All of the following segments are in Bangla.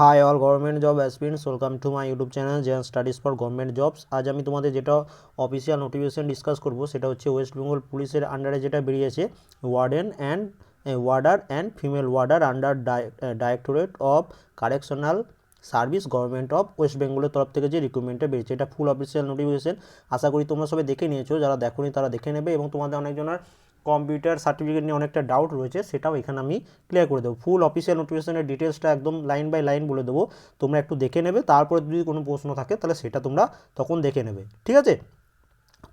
Hi all government job aspirants welcome to my YouTube channel zen studies for government jobs আজ আমি তোমাদের যেটা অফিসিয়াল নোটিফিকেশন ডিসকাস করব, সেটা হচ্ছে ওয়েস্ট বেঙ্গল পুলিশের আন্ডারে যেটা বেরিয়েছে warden and warder and female warder under directorate of correctional service government of West বেঙ্গলের তরফ থেকে যে রিক্রুটমেন্টটা বেরিয়েছে, এটা ফুল অফিসিয়াল নোটিফিকেশন আশা করি তোমরা সবাই দেখে নিয়েছো, যারা দেখোনি তারা দেখে নেবে এবং তোমাদের অনেকজনের কম্পিউটার সার্টিফিকেট নিয়ে অনেকটা ডাউট রয়েছে, সেটাও এখানে আমি ক্লিয়ার করে দেবো। ফুল অফিসিয়াল নোটিফিকেশনের ডিটেলসটা একদম লাইন বাই লাইন বলে দেবো। তোমরা একটু দেখে নেবে, তারপরে যদি কোনো প্রশ্ন থাকে, তাহলে সেটা তোমরা তখন দেখে নেবে। ঠিক আছে?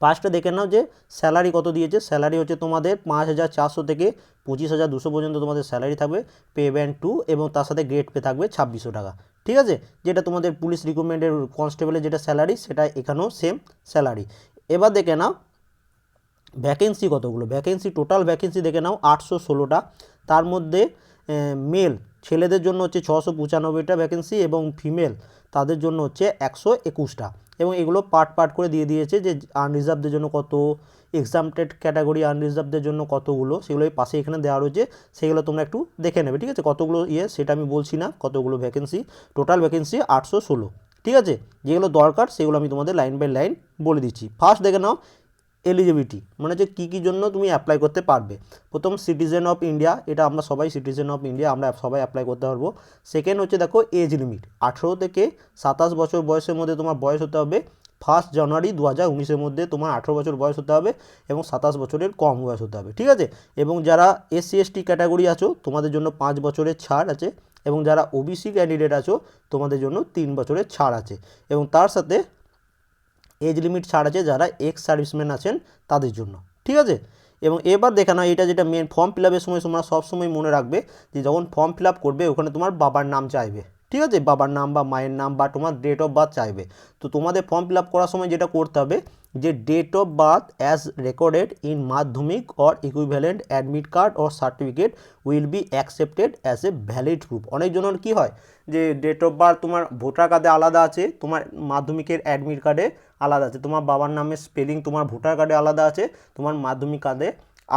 ফার্স্টে দেখে নাও যে স্যালারি কত দিয়েছে। স্যালারি হচ্ছে তোমাদের পাঁচ হাজার চারশো থেকে পঁচিশ হাজার দুশো পর্যন্ত তোমাদের স্যালারি থাকবে পে ব্যান্ড টু এবং তার সাথে গ্রেড পে থাকবে ছাব্বিশশো টাকা। ঠিক আছে? যেটা তোমাদের পুলিশ রিক্রুটমেন্টের কনস্টেবলের যেটা স্যালারি সেটা এখানেও সেম স্যালারি এবার দেখে নাও ভ্যাকেন্সি কতগুলো? ভ্যাকেন্সি টোটাল ভ্যাকেন্সি দেখে নাও, আটশো ষোলোটা। তার মধ্যে মেল ছেলেদের জন্য হচ্ছে ছশো পঁচানব্বইটা ভ্যাকেন্সি এবং ফিমেল তাদের জন্য হচ্ছে একশো একুশটা। এবং এগুলো পার্ট পার্ট করে দিয়ে দিয়েছে যে আনরিজার্ভদের জন্য কত এক্সামটেড ক্যাটাগরি আনরিজার্ভদের জন্য কতগুলো, সেগুলো পাশে এখানে দেওয়া রয়েছে, সেগুলো তোমরা একটু দেখে নেবে, ঠিক আছে? কতগুলো ইয়ে সেটা আমি বলছি না, কতগুলো ভ্যাকেন্সি টোটাল ভ্যাকেন্সি আটশো ষোলো। ঠিক আছে? যেগুলো দরকার, সেগুলো আমি তোমাদের লাইন বাই লাইন বলে দিচ্ছি। ফার্স্ট দেখে নাও এলিজিবিলিটি মানে যে কী কী জন্য তুমি অ্যাপ্লাই করতে পারবে। প্রথম সিটিজেন অফ ইন্ডিয়া এটা আমরা সবাই সিটিজেন অফ ইন্ডিয়া আমরা সবাই অ্যাপ্লাই করতে পারব। সেকেন্ড হচ্ছে দেখো এজ লিমিট আঠেরো থেকে সাতাশ বছর বয়সের মধ্যে তোমার বয়স হতে হবে। ফার্স্ট জানুয়ারি দু হাজার উনিশের মধ্যে তোমার আঠেরো বছর বয়স হতে হবে এবং সাতাশ বছরের কম বয়স হতে হবে, ঠিক আছে? এবং যারা এসসি এসটি ক্যাটাগরি আছো, তোমাদের জন্য পাঁচ বছরের ছাড় আছে এবং যারা ওবিসি ক্যান্ডিডেট আছো, তোমাদের জন্য তিন বছরের ছাড় আছে। এবং তার সাথে এজ লিমিট ছাড় আছে যারা এক্স সার্ভিসম্যান আছেন তাদের জন্য, ঠিক আছে? এবং এবার দেখে না এটা যেটা মেন ফর্ম ফিল আপের সময় তোমরা সবসময় মনে রাখবে যে যখন ফর্ম ফিল আপ করবে, ওখানে তোমার বাবার নাম চাইবে, ঠিক আছে? বাবার নাম বা মায়ের নাম বা তোমার ডেট অফ বার্থ চাইবে। তো তোমাদের ফর্ম ফিল আপ করার সময় যেটা করতে হবে যে date of birth as recorded in Madhyamik or equivalent admit card or certificate will be accepted as a valid proof অনেকজনের কী হয়? যে ডেট অফ বার্থ তোমার ভোটার কার্ডে আলাদা আছে, তোমার মাধ্যমিকের অ্যাডমিট কার্ডে আলাদা আছে, তোমার বাবার নামের স্পেলিং তোমার ভোটার কার্ডে আলাদা আছে, তোমার মাধ্যমিক কার্ডে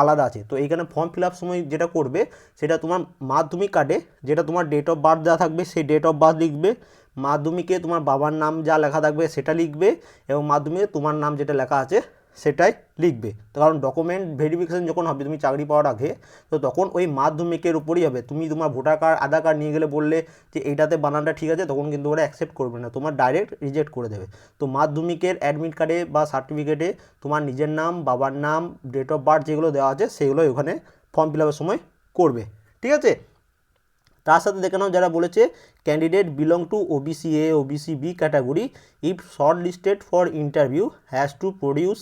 আলাদা আছে। তো এইখানে ফর্ম ফিল আপ সময় যেটা করবে, সেটা তোমার মাধ্যমিক কার্ডে যেটা তোমার ডেট অফ বার্থ দেওয়া থাকবে, সেই ডেট অফ বার্থ লিখবে। মাধ্যমিকে তোমার বাবার নাম যা লেখা থাকবে, সেটা লিখবে এবং মাধ্যমিকে তোমার নাম যেটা লেখা আছে সেটাই লিখবে। কারণ ডকুমেন্ট ভেরিফিকেশন যখন হবে, তুমি চাকরি পাওয়ার আগে, তো তখন ওই মাধ্যমিকের উপরই হবে। তুমি তোমার ভোটার কার্ড আধার কার্ড নিয়ে গেলে বললে যে এইটাতে বানানটা ঠিক আছে, তখন কিন্তু ওরা অ্যাকসেপ্ট করবে না। তোমার ডাইরেক্ট রিজেক্ট করে দেবে। তো মাধ্যমিকের অ্যাডমিট কার্ডে বা সার্টিফিকেটে তোমার নিজের নাম, বাবার নাম ডেট অফ বার্থ যেগুলো দেওয়া আছে সেগুলো ওখানে ফর্ম ফিল আপের সময় করবে। ঠিক আছে? তার সাথে দেখে নাও যারা বলেছে candidate belong to OBC A OBC B category if short listed for interview has to produce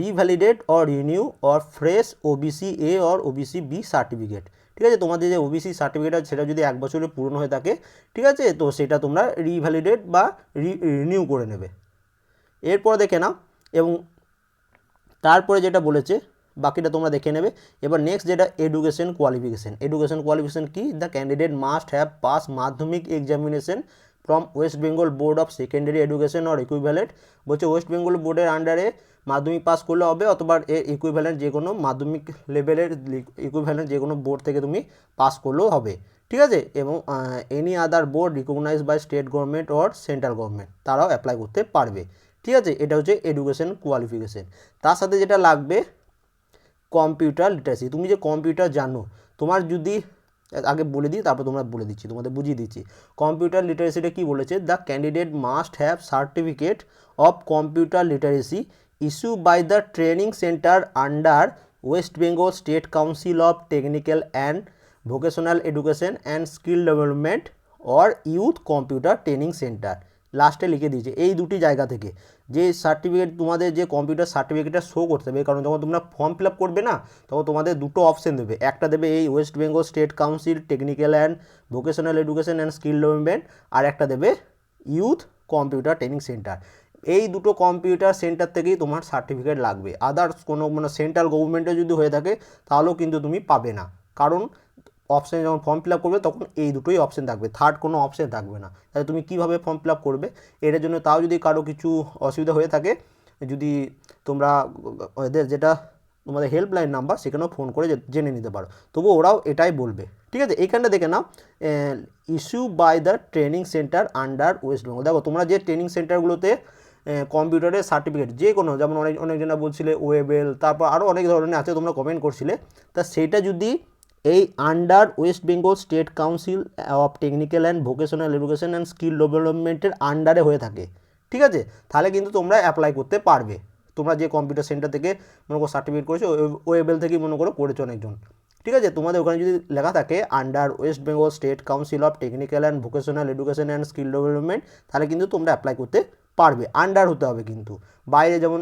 revalidate or renew or fresh OBC A or OBC B certificate ঠিক আছে? তোমাদের যে ওবিসি সার্টিফিকেট আছে, সেটা যদি এক বছরে পূরণ হয়ে থাকে, ঠিক আছে? তো সেটা তোমরা রিভ্যালিডেট বা রিনিউ করে নেবে। এরপর দেখে নাও এবং তারপরে যেটা বলেছে বাকিটা তোমরা দেখে নেবে। এবার নেক্সট যেটা এডুকেশন কোয়ালিফিকেশন এডুকেশন কোয়ালিফিকেশন কি? The candidate must have pass Madhyamik examination from West Bengal board of secondary education or equivalent বলছে ওয়েস্ট বেঙ্গল বোর্ডের আন্ডারে মাধ্যমিক পাস করলে হবে অথবা এর ইকুইভ্যালেন্ট যে কোনো মাধ্যমিক লেভেলের ইকুইভ্যালেন্ট যে কোনো বোর্ড থেকে তুমি পাস করলেও হবে। ঠিক আছে? এবং any other board recognize by state government or central government তারাও অ্যাপ্লাই করতে পারবে। ঠিক আছে? এটা হচ্ছে এডুকেশন কোয়ালিফিকেশন তার সাথে যেটা লাগবে কম্পিউটার লিটারেসি তুমি যে কম্পিউটার জানো, তোমার যদি আগে বলে দিই, তারপর তোমরা বলে দিচ্ছি, তোমাদের বুঝিয়ে দিচ্ছি। কম্পিউটার লিটারেসিটা কী বলেছে? The candidate must have certificate of computer literacy issue by the training centre under West Bengal state council of technical and vocational education and skill development or youth computer training centre লাস্টে লিখে দিয়েছে, এই দুটি জায়গা থেকে। যে সার্টিফিকেট তোমাদের যে কম্পিউটার সার্টিফিকেটটা শো করতে হবে, কারণ যখন তোমরা ফর্ম ফিল আপ করবে না, তখন তোমাদের দুটো অপশন দেবে। একটা দেবে এই West Bengal state council technical and vocational education and skill development আর একটা দেবে ইউথ কম্পিউটার ট্রেনিং সেন্টার এই দুটো কম্পিউটার সেন্টার থেকেই তোমার সার্টিফিকেট লাগবে। আদার্স কোনো মানে সেন্ট্রাল গভর্নমেন্টে যদি হয়ে থাকে, তাহলেও কিন্তু তুমি পাবে না। কারণ অপশানে যখন ফর্ম ফিল আপ করবে, তখন এই দুটোই অপশান থাকবে। থার্ড কোনো অপশান থাকবে না। তাহলে তুমি কীভাবে ফর্ম ফিল আপ করবে? এটার জন্য তাও যদি কারও কিছু অসুবিধা হয়ে থাকে, যদি তোমরা এদের যেটা তোমাদের হেল্পলাইন নাম্বার সেখানেও ফোন করে জেনে নিতে পারো। তবু ওরাও এটাই বলবে। ঠিক আছে? এইখানটা দেখে নাও। Issue by the training centre under West Bengal দেখো, তোমরা যে ট্রেনিং সেন্টারগুলোতে কম্পিউটারের সার্টিফিকেট যে কোনো, যেমন অনেক অনেকজনা বলছিলে ওয়েবেল তারপর আরও অনেক ধরনের আছে, তোমরা কমেন্ট করছিলে। তা সেইটা যদি এই under West Bengal state council of technical and vocational education and skill ডেভেলপমেন্টের আন্ডারে হয়ে থাকে। ঠিক আছে? তাহলে কিন্তু তোমরা অ্যাপ্লাই করতে পারবে। তোমরা যে কম্পিউটার সেন্টার থেকে মনে করো সার্টিফিকেট করেছ ওয়েবেল থেকেই মনে করো করেছ অনেকজন ঠিক আছে? তোমাদের ওখানে যদি লেখা থাকে under West Bengal state council of technical and vocational education and skill development তাহলে কিন্তু তোমরা অ্যাপ্লাই করতে পারবে আন্ডার হতে হবে কিন্তু। বাইরে যেমন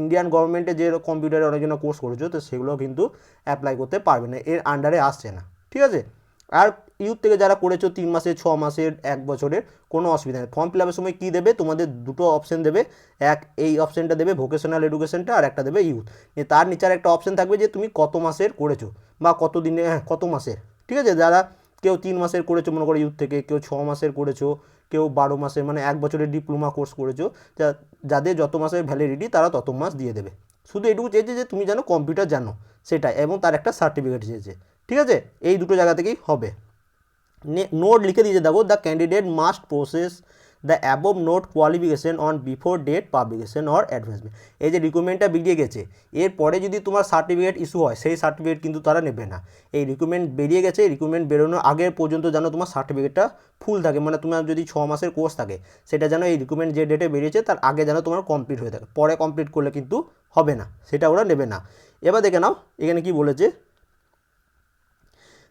ইন্ডিয়ান গভর্নমেন্টে যে কম্পিউটারে অনেকজন কোর্স করেছ, তো সেগুলো কিন্তু অ্যাপ্লাই করতে পারবে না, এর আন্ডারে আসছে না, ঠিক আছে? আর ইউথ থেকে যারা করেছ তিন মাসের ছ মাসের এক বছরের, কোনো অসুবিধা নেই। ফর্ম ফিল আপের সময় কী দেবে? তোমাদের দুটো অপশন দেবে, এক, এই অপশনটা দেবে ভোকেশনাল এডুকেশনটা আর একটা দেবে ইউথ তার নিচে আর একটা অপশন থাকবে যে তুমি কত মাসের করেছ, বা কত দিনে হ্যাঁ কত মাসের, ঠিক আছে? যারা কেউ তিন মাসের করেছ, মনে করো ইউথ থেকে, কেউ ছ মাসের করেছ, কেউ বারো মাসের মানে এক বছরের ডিপ্লোমা কোর্স করেছ, যা- যাদের যত মাসের ভ্যালিডিটি তারা তত মাস দিয়ে দেবে। শুধু এটুকু চেয়েছে যে, তুমি জানো কম্পিউটার জানো, সেটাই, এবং তার একটা সার্টিফিকেট চেয়েছে, ঠিক আছে? এই দুটো জায়গা থেকেই হবে। নোট লিখে দিয়েছে, দেখো the candidate must process the above note qualification on before date publication or advancement এই যে রিকুইমেন্টটা বেরিয়ে গেছে, এরপরে যদি তোমার সার্টিফিকেট ইস্যু হয়, সেই সার্টিফিকেট কিন্তু তারা নেবে না। এই রিকুইমেন্ট বেরিয়ে গেছে রিকুইমেন্ট বেরোনোর আগে পর্যন্ত যেন তোমার সার্টিফিকেটটা ফুল থাকে মানে তোমার যদি ছ মাসের কোর্স থাকে, সেটা যেন এই রিকুইমেন্ট যে ডেটে বেরিয়েছে, তার আগে যেন তোমার কমপ্লিট হয়ে থাকে। পরে কমপ্লিট করলে কিন্তু হবে না, সেটা ওরা নেবে না। এবার দেখে নাও, এখানে কি বলেছে?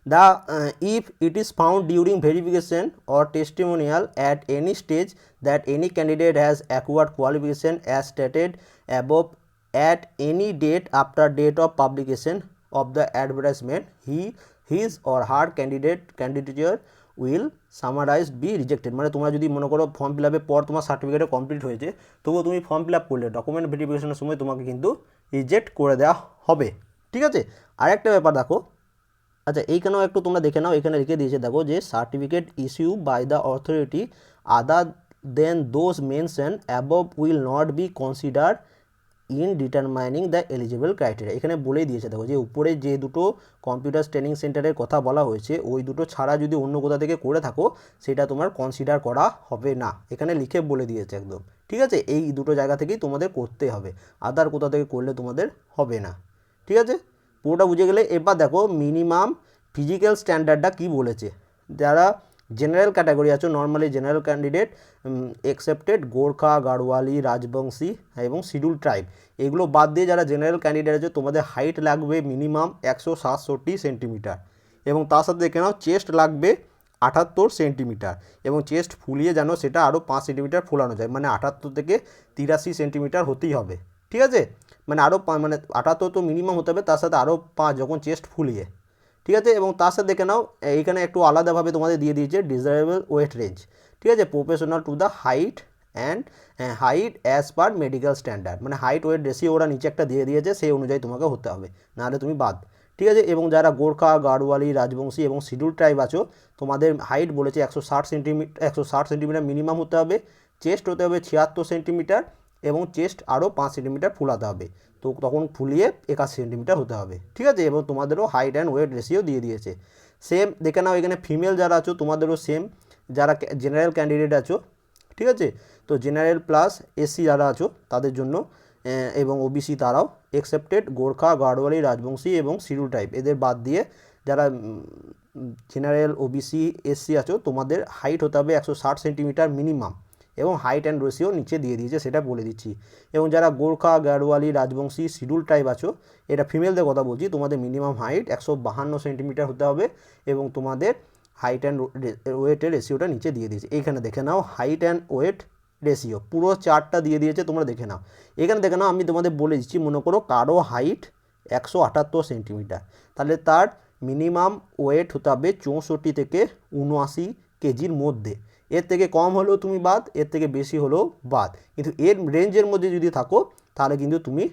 The uh, if it is found during verification or testimonial at any stage that any candidate has acquired qualification as stated above at any date after date of publication of the advertisement he his or her candidate candidature will summarized be rejected মানে তোমরা যদি মনে করো ফর্ম ফিল আপের পর তোমার সার্টিফিকেটে কমপ্লিট হয়েছে তবুও তুমি ফর্ম ফিল আপ করলে ডকুমেন্ট ভেরিফিকেশনের সময় তোমাকে কিন্তু রিজেক্ট করে দেওয়া হবে ঠিক আছে আরেকটা ব্যাপার দেখো আচ্ছা এইখানেও একটু তোমরা দেখে নাও, এখানে লিখে দিয়েছে, দেখো যে certificate issue by the authority other than those mention above will not be consider in determining the eligible criteria এখানে বলেই দিয়েছে, দেখো যে উপরে যে দুটো কম্পিউটার ট্রেনিং সেন্টারের কথা বলা হয়েছে, ওই দুটো ছাড়া যদি অন্য কোথা থেকে করে থাকো, সেটা তোমার কনসিডার করা হবে না। এখানে লিখে বলে দিয়েছে একদম, ঠিক আছে? এই দুটো জায়গা থেকেই তোমাদের করতে হবে আদার কোথা থেকে করলে তোমাদের হবে না, ঠিক আছে? পুরোটা বুঝে গেলে এবার দেখো মিনিমাম ফিজিক্যাল স্ট্যান্ডার্ডটা কি বলেছে। যারা জেনারেল ক্যাটাগরি আছো normally general candidate excepted Gorkha, Garhwali, Rajbanshi এবং শিডিউল ট্রাইব এগুলো বাদ দিয়ে যারা জেনারেল ক্যান্ডিডেট আছে, তোমাদের হাইট লাগবে মিনিমাম একশো সাতষট্টি সেন্টিমিটার এবং তার সাথে দেখে নাও চেস্ট লাগবে আটাত্তর সেন্টিমিটার এবং চেস্ট ফুলিয়ে যেন সেটা আরও পাঁচ সেন্টিমিটার ফোলানো যায় মানে আটাত্তর থেকে তিরাশি সেন্টিমিটার হতেই হবে। ঠিক আছে? মানে আরও মানে আটাত্তর তো মিনিমাম হতে হবে, তার সাথে আরও পাঁচ যখন চেস্ট ফুলিয়ে, ঠিক আছে? এবং তার সাথে দেখে নাও, এইখানে একটু আলাদাভাবে তোমাদের দিয়ে দিয়েছে ডিজারেবল ওয়েট রেঞ্জ ঠিক আছে? Professional to the height and height as per medical standard মানে হাইট ওয়েট রেশিও ওরা নিচে একটা দিয়ে দিয়েছে, সেই অনুযায়ী তোমাকে হতে হবে, নাহলে তুমি বাদ, ঠিক আছে? এবং যারা গোর্খা, গাড়োয়ালি, রাজবংশী এবং শিডিউল ট্রাইব আছো, তোমাদের হাইট বলেছে একশো ষাট সেন্টিমিটার একশো ষাট সেন্টিমিটার মিনিমাম হতে হবে চেস্ট হতে হবে ছিয়াত্তর সেন্টিমিটার এবং চেস্ট আরও পাঁচ সেন্টিমিটার ফুলাতে হবে। তো তখন ফুলিয়ে একাশি সেন্টিমিটার হতে হবে। ঠিক আছে? এবং তোমাদেরও হাইট অ্যান্ড ওয়েট রেশিও দিয়ে দিয়েছে। সেম দেখে নাও এখানে ফিমেল যারা আছো, তোমাদেরও সেম যারা জেনারেল ক্যান্ডিডেট আছো, ঠিক আছে? তো জেনারেল প্লাস এসসি যারা আছো, তাদের জন্য এবং ওবিসি তারাও এক্সেপ্টেড গোর্খা গাড়োয়ালি রাজবংশী এবং শিডিউল টাইপ এদের বাদ দিয়ে যারা জেনারেল ওবিসি এসসি আছো, তোমাদের হাইট হতে হবে একশো ষাট সেন্টিমিটার মিনিমাম এবং হাইট অ্যান্ড রেশিও নিচে দিয়ে দিয়েছে, সেটা বলে দিচ্ছি। এবং যারা গোর্খা, গাড়োয়ালি, রাজবংশী শিডিউল টাইপ আছো, এটা ফিমেলদের কথা বলছি, তোমাদের মিনিমাম হাইট একশো বাহান্ন সেন্টিমিটার হতে হবে এবং তোমাদের হাইট অ্যান্ড ওয়েটের রেশিওটা নিচে দিয়ে দিয়েছে। এইখানে দেখে নাও হাইট অ্যান্ড ওয়েট রেশিও পুরো চারটা দিয়ে দিয়েছে, তোমরা দেখে নাও। এখানে দেখে নাও, আমি তোমাদের বলে দিচ্ছি, মনে করো কারও হাইট একশো আটাত্তর সেন্টিমিটার তাহলে তার মিনিমাম ওয়েট হতে হবে চৌষট্টি থেকে উনআশি কেজির মধ্যে। এর থেকে কম হলেও তুমি বাদ, এর থেকে বেশি হলেও বাদ। কিন্তু এর রেঞ্জের মধ্যে যদি থাকো, তাহলে কিন্তু তুমি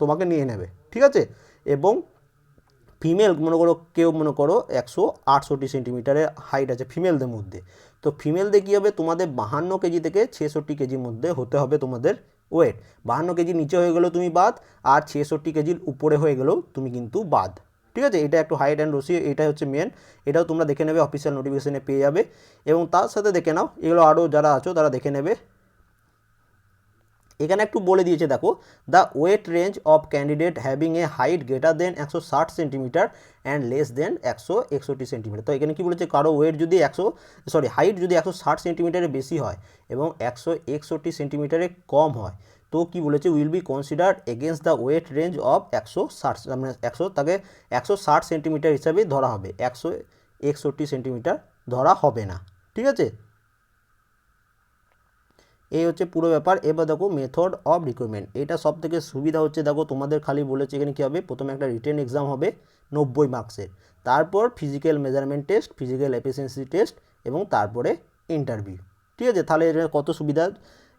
তোমাকে নিয়ে নেবে, ঠিক আছে? এবং ফিমেল মনে করো, কেউ মনে করো একশো আটষট্টি সেন্টিমিটারের হাইট আছে ফিমেলদের মধ্যে। তো ফিমেলদের কী হবে? তোমাদের বাহান্ন কেজি থেকে ছেষট্টি কেজির মধ্যে হতে হবে তোমাদের ওয়েট বাহান্ন কেজি নিচে হয়ে গেলেও তুমি বাদ, আর ছেষট্টি কেজির উপরে হয়ে গেলেও তুমি কিন্তু বাদ। ঠিক আছে? এটা একটু হাইট অ্যান্ড রসি এটা হচ্ছে মেন এটাও তোমরা দেখে নেবে অফিসিয়াল নোটিফিকেশনে পেয়ে যাবে। এবং তার সাথে দেখে নাও, এগুলো আরও যারা আছো, তারা দেখে নেবে। এখানে একটু বলে দিয়েছে, দেখো the weight range of candidate having a height greater than একশো ষাট সেন্টিমিটার অ্যান্ড লেস দেন একশো একষট্টি সেন্টিমিটার তো এখানে কি বলেছে? কারও ওয়েট যদি একশো সরি হাইট যদি একশো ষাট সেন্টিমিটারের বেশি হয় এবং একশো একষট্টি সেন্টিমিটারে কম হয় তো কি বলেছে, will be considered against the weight range of একশো ষাট মানে একশো তাকে একশো ষাট সেন্টিমিটার হিসাবে ধরা হবে, একশো একষট্টি সেন্টিমিটার ধরা হবে না, ঠিক আছে? এই হচ্ছে পুরো ব্যাপার। এবার দেখো মেথড অফ রিক্রুটমেন্ট, এটা সব থেকে সুবিধা হচ্ছে, দেখো তোমাদের খালি বলেছে এখানে কী হবে, প্রথমে একটা রিটেন এক্সাম হবে নব্বই মার্কসের, তারপর physical measurement test, physical efficiency test এবং তারপরে ইন্টারভিউ, ঠিক আছে? তাহলে এটা কত সুবিধা?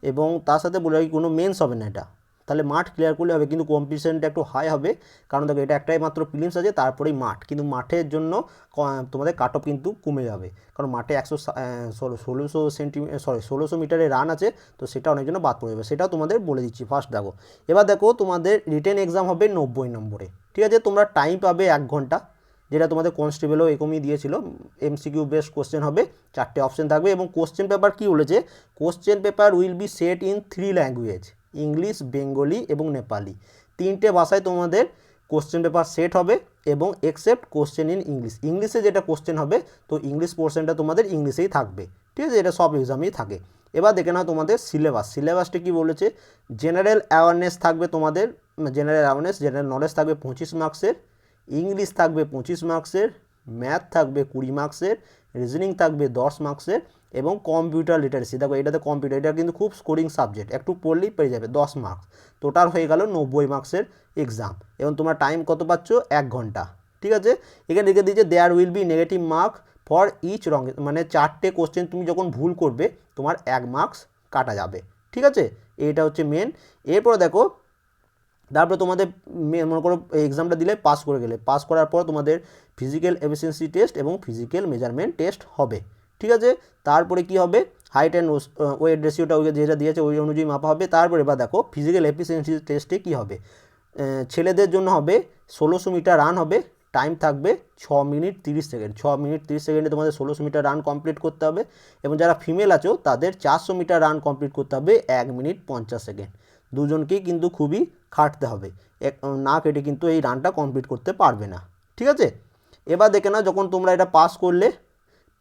এবং তার সাথে বলে রাখি কোনো মেন্স হবে না এটা। তাহলে মাঠ ক্লিয়ার করলে হবে, কিন্তু কম্পিটিশনটা একটু হাই হবে। কারণ দেখো, এটা একটাই মাত্র ফিলিমস আছে, তারপরেই মাঠ। কিন্তু মাঠের জন্য তোমাদের কাট অফ কিন্তু কমে যাবে। কারণ মাঠে একশো ষোলোশো সেন্টিমিটার সরি ষোলোশো মিটারে রান আছে, তো সেটা অনেক জন্য বাদ পড়ে যাবে। সেটাও তোমাদের বলে দিচ্ছি ফার্স্ট দেখো। এবার দেখো, তোমাদের রিটেন এক্সাম হবে নব্বই নম্বরে। ঠিক আছে? তোমরা টাইম পাবে এক ঘণ্টা। যেটা তোমাদের কনস্টেবলও এরকমই দিয়েছিল এমসিকিউ বেস্ট কোশ্চেন হবে, চারটে অপশন থাকবে এবং কোশ্চেন পেপার কী বলেছে? Question paper will be set in three language English Bengali এবং নেপালি তিনটে ভাষায় তোমাদের কোশ্চেন পেপার সেট হবে এবং এক্সেপ্ট কোশ্চেন ইন ইংলিশ ইংলিশে যেটা কোশ্চেন হবে, তো ইংলিশ পোর্শনটা তোমাদের ইংলিশেই থাকবে। ঠিক আছে? এটা সব এক্সামেই থাকে। এবার দেখে নাও তোমাদের সিলেবাস সিলেবাসটা কী বলেছে? জেনারেল অ্যাওয়ারনেস থাকবে তোমাদের জেনারেল অ্যাওয়ারনেস জেনারেল নলেজ থাকবে পঁচিশ মার্কসের ইংলিশ থাকবে পঁচিশ মার্কসের, ম্যাথ থাকবে কুড়ি মার্কসের, রিজনিং থাকবে দশ মার্কসের এবং কম্পিউটার লিটারেসি। দেখো, এটাতে কম্পিউটার, এটা কিন্তু খুব স্কোরিং সাবজেক্ট একটু পড়লেই পেয়ে যাবে দশ মার্কস। টোটাল হয়ে গেল নব্বই মার্কসের এক্সাম এবং তোমার টাইম কত পাচ্ছ? এক ঘণ্টা। ঠিক আছে? এখানে লিখে দিয়েছে there will be negative mark for each wrong মানে চারটে কোশ্চেন তুমি যখন ভুল করবে, তোমার এক মার্কস কাটা যাবে। ঠিক আছে? এটা হচ্ছে মেন এরপর দেখো তারপরে তোমাদের মনে করো এক্সামটা দিলে পাস করে গেলে। পাস করার পর তোমাদের ফিজিক্যাল এফিসিয়েন্সি টেস্ট এবং ফিজিক্যাল মেজারমেন্ট টেস্ট হবে। ঠিক আছে? তারপরে কি হবে? হাইট অ্যান্ড ওয়েট রেশিওটা ওই যেটা দিয়েছে, ওই অনুযায়ী মাপা হবে। তারপরে এবার দেখো ফিজিক্যাল এফিসিয়েন্সি টেস্টে কি হবে? ছেলেদের জন্য হবে ষোলোশো মিটার রান হবে। টাইম থাকবে ছ মিনিট তিরিশ সেকেন্ড। ছ মিনিট তিরিশ সেকেন্ডে তোমাদের ষোলোশো মিটার রান কমপ্লিট করতে হবে। এবং যারা ফিমেল আছো, তাদের চারশো মিটার রান কমপ্লিট করতে হবে এক মিনিট পঞ্চাশ সেকেন্ড। দুজনকেই কিন্তু খুবই খাটতে হবে। এক, না কেটে কিন্তু এই রানটা কমপ্লিট করতে পারবে না। ঠিক আছে? এবার দেখে নাও, যখন তোমরা এটা পাস করলে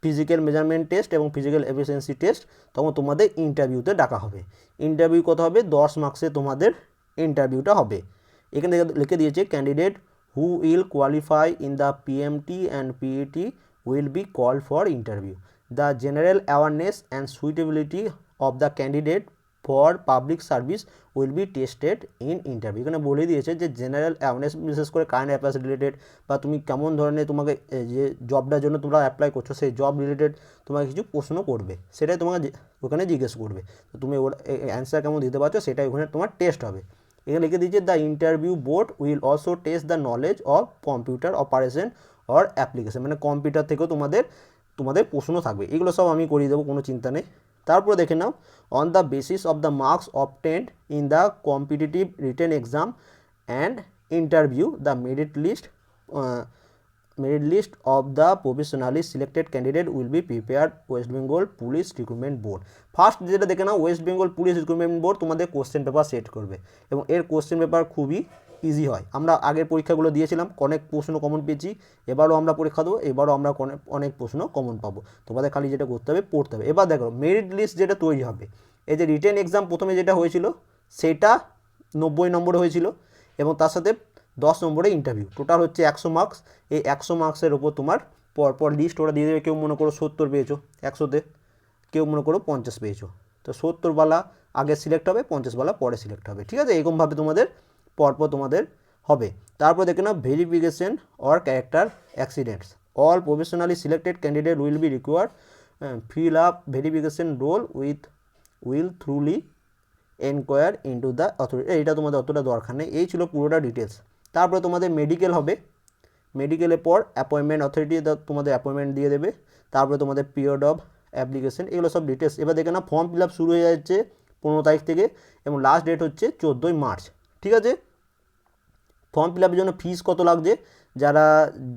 ফিজিক্যাল মেজারমেন্ট টেস্ট এবং ফিজিক্যাল এফিসিয়েন্সি টেস্ট তখন তোমাদের ইন্টারভিউতে ডাকা হবে। ইন্টারভিউ কত হবে? দশ মার্কসে তোমাদের ইন্টারভিউটা হবে। এখানে লিখে দিয়েছে candidate who will qualify in the PMT and PET will be call for interview the general awareness and suitability of the candidate for public service will be tested in interview এখানে বলে দিয়েছে যে জেনারেল অ্যাওয়ারনেস বিশেষ করে কারেন্ট অ্যাফেয়ার্স রিলেটেড বা তুমি কেমন ধরনের তোমাকে যে জবটার জন্য তোমরা অ্যাপ্লাই করছ, সেই জব রিলেটেড তোমাকে কিছু প্রশ্ন করবে। সেটাই তোমাকে ওখানে জিজ্ঞেস করবে। তো তুমি অ্যান্সার কেমন দিতে পারছ, সেটাই ওখানে তোমার টেস্ট হবে। এখানে লিখে দিয়েছে the interview board will also test the knowledge of computer operation or application মানে কম্পিউটার থেকেও তোমাদের তোমাদের প্রশ্ন থাকবে। এগুলো সব আমি করিয়ে দেবো, কোনো চিন্তা নেই। তারপরে দেখে নাও on the basis of the marks obtained in the competitive written exam and interview the merit list merit list of the professionally selected candidate will be prepare West Bengal police recruitment board. First যেটা দেখে নাও, West Bengal police recruitment board তোমাদের কোশ্চেন পেপার সেট করবে এবং এর কোশ্চেন পেপার খুবই ইজি হয়। আমরা আগের পরীক্ষাগুলো দিয়েছিলাম, অনেক প্রশ্ন কমন পেয়েছি, এবারও আমরা পরীক্ষা দেবো, এবারও আমরা অনেক- প্রশ্ন কমন পাবো। তোমাদের খালি যেটা করতে হবে, পড়তে হবে। এবার দেখো মেরিট লিস্ট যেটা তৈরি হবে, এই যে রিটেন এক্সাম প্রথমে যেটা হয়েছিল, সেটা নব্বই নম্বরে হয়েছিল এবং তার সাথে দশ নম্বরে ইন্টারভিউ টোটাল হচ্ছে একশো মার্কস এই একশো মার্কসের ওপর তোমার পরপর লিস্ট ওরা দিয়ে দেবে। কেউ মনে করো সত্তর পেয়েছ একশোতে, কেউ মনে করো পঞ্চাশ পেয়েছ। তো সত্তরবালা আগে সিলেক্ট হবে পঞ্চাশবালা পরে সিলেক্ট হবে। ঠিক আছে? এরকমভাবে তোমাদের পরপর তোমাদের হবে। তারপর দেখে নাও verification or character antecedents all professionally selected candidate will be required fill up verification roll with will thoroughly enquire into the authority এইটা তোমাদের অতটা দরকার নেই। এই ছিল পুরোটা ডিটেলস তারপরে তোমাদের মেডিকেল হবে। মেডিকেলের পর অ্যাপয়েন্টমেন্ট অথরিটি তোমাদের অ্যাপয়েন্টমেন্ট দিয়ে দেবে। তারপরে তোমাদের পিরিয়ড অফ অ্যাপ্লিকেশন এগুলো সব ডিটেলস এবার দেখে না ফর্ম ফিল আপ শুরু হয়ে যাচ্ছে পনেরো তারিখ থেকে এবং লাস্ট ডেট হচ্ছে চোদ্দোই মার্চ। ঠিক আছে? ফর্ম ফিল আপের জন্য ফিস কত লাগছে? যারা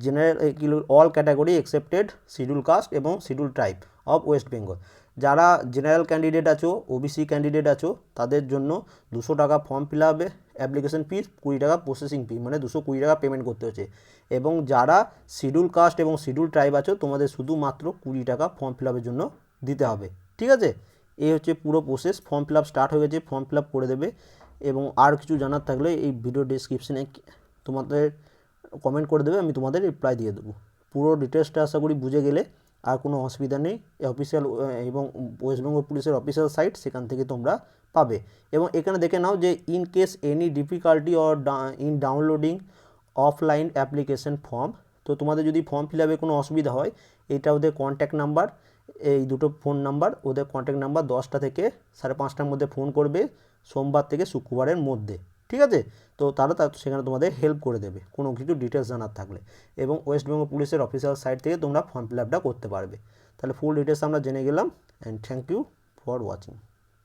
general all category excepted schedule caste এবং schedule tribe of West Bengal যারা জেনারেল ক্যান্ডিডেট আছো ওবিসি ক্যান্ডিডেট আছো, তাদের জন্য দুশো টাকা ফর্ম ফিল আপে অ্যাপ্লিকেশন ফিস কুড়ি টাকা প্রসেসিং ফি মানে দুশো কুড়ি টাকা পেমেন্ট করতে হচ্ছে। এবং যারা শিডিউল কাস্ট এবং শিডিউল ট্রাইব আছো, তোমাদের শুধুমাত্র কুড়ি টাকা ফর্ম ফিল আপের জন্য দিতে হবে। ঠিক আছে? এই হচ্ছে পুরো process form fill up start হয়ে গেছে ফর্ম ফিল আপ করে দেবে। এবং আর কিছু জানার থাকলে এই ভিডিও ডিসক্রিপশনে তোমাদের কমেন্ট করে দেবে, আমি তোমাদের রিপ্লাই দিয়ে দেবো। পুরো ডিটেলসটা আশা করি বুঝে গেলে আর কোনো অসুবিধা নেই। অফিসিয়াল এবং ওয়েস্টবেঙ্গল পুলিশের অফিসিয়াল সাইট সেখান থেকে তোমরা পাবে। এবং এখানে দেখে নাও যে in case any difficulty or in downloading offline application form তো তোমাদের যদি ফর্ম ফিল আপে কোনো অসুবিধা হয়, এটা ওদের কন্ট্যাক্ট নাম্বার এই দুটো ফোন নাম্বার ওদের কন্ট্যাক্ট নাম্বার দশটা থেকে সাড়ে পাঁচটার মধ্যে ফোন করবে, সোমবার থেকে শুক্রবারের মধ্যে। ঠিক আছে? তো তারা তা সেখানে তোমাদের হেল্প করে দেবে। কোনো কিছু ডিটেলস জানার থাকলে। এবং ওয়েস্ট বেঙ্গল পুলিশের অফিসিয়াল সাইট থেকে তোমরা ফর্ম ফিল আপটা করতে পারবে। তাহলে ফুল ডিটেলস আমরা জেনে গেলাম। And thank you for watching